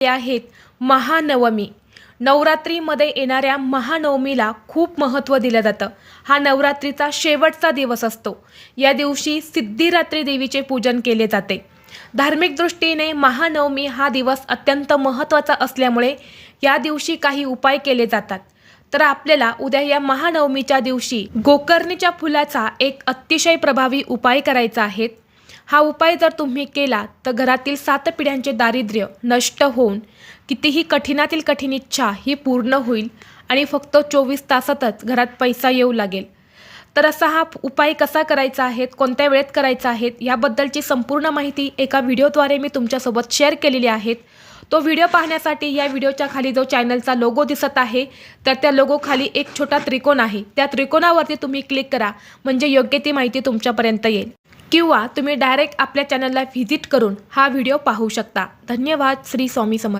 ते आहेत महानवमी. नवरात्रीमध्ये येणाऱ्या महानवमीला खूप महत्त्व दिलं जातं. हा नवरात्रीचा शेवटचा दिवस असतो. या दिवशी सिद्धिरात्री देवीचे पूजन केले जाते. धार्मिक दृष्टीने महानवमी हा दिवस अत्यंत महत्त्वाचा असल्यामुळे या दिवशी काही उपाय केले जातात. तर आपल्याला उद्या या महानवमीच्या दिवशी गोकर्णीच्या फुलाचा एक अतिशय प्रभावी उपाय करायचा आहे. हा उपाय जर तुम्ही केला तर घरातील सात पिढ्यांचे दारिद्र्य नष्ट होऊन कितीही कठीणातील कठीण इच्छा ही पूर्ण होईल आणि फक्त चोवीस तासातच घरात पैसा येऊ लागेल. तर असा हा उपाय कसा करायचा आहे कोणत्या वेळेत करायचा आहे याबद्दलची संपूर्ण माहिती एका व्हिडिओद्वारे मी तुमच्यासोबत शेअर केलेली आहेत तो व्हिडिओ पाहण्यासाठी या व्हिडिओच्या खाली जो चॅनलचा लोगो दिसत आहे तर त्या लोगो खाली एक छोटा त्रिकोण आहे. त्या त्रिकोणावरती तुम्ही क्लिक करा म्हणजे योग्य ती माहिती तुमच्यापर्यंत येईल. किंवा तुम्ही डायरेक्ट आपल्या चॅनलला व्हिजिट करून हा व्हिडिओ पाहू शकता. धन्यवाद श्री स्वामी समर्थ.